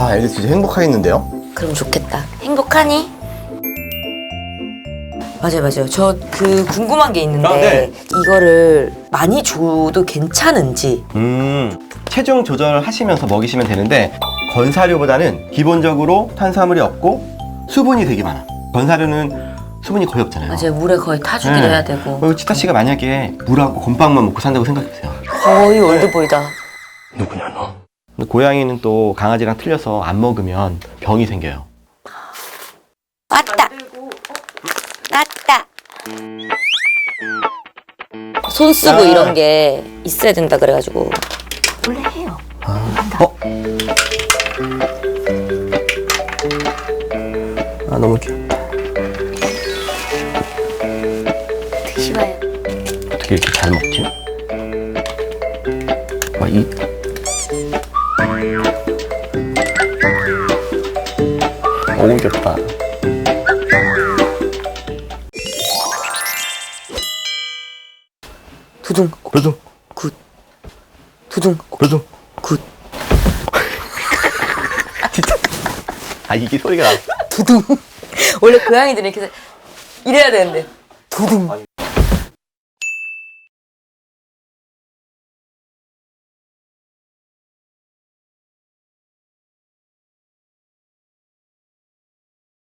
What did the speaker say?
와, 애들 진짜 행복하겠는데요? 그럼 좋겠다. 행복하니? 맞아요, 맞아요. 저 그 궁금한 게 있는데 아, 네. 이거를 많이 줘도 괜찮은지. 음, 체중 조절하시면서 먹이시면 되는데 건사료보다는 기본적으로 탄수화물이 없고 수분이 되게 많아. 건사료는 수분이 거의 없잖아요. 맞아요, 물에 거의 타주기를 네. 해야 되고 그리고 치타 씨가 만약에 물하고 곰빵만 먹고 산다고 생각해보세요. 거의 올드보이다. 누구냐 너? 고양이는 또 강아지랑 틀려서 안 먹으면 병이 생겨요. 왔다. 왔다. 손 쓰고 아. 이런 게 있어야 된다 그래가지고 원래 해요. 어? 아 너무 귀엽다. 드시봐요. 어떻게 이렇게 잘 먹지? 와, 이. 너무 귀엽다. 두둥 그래도, 굿. 두둥 그래도. 굿. 진짜. 아, 이게 소리가 나. 두둥. 원래 고양이들은 이렇게 해서 이래야 되는데 두둥.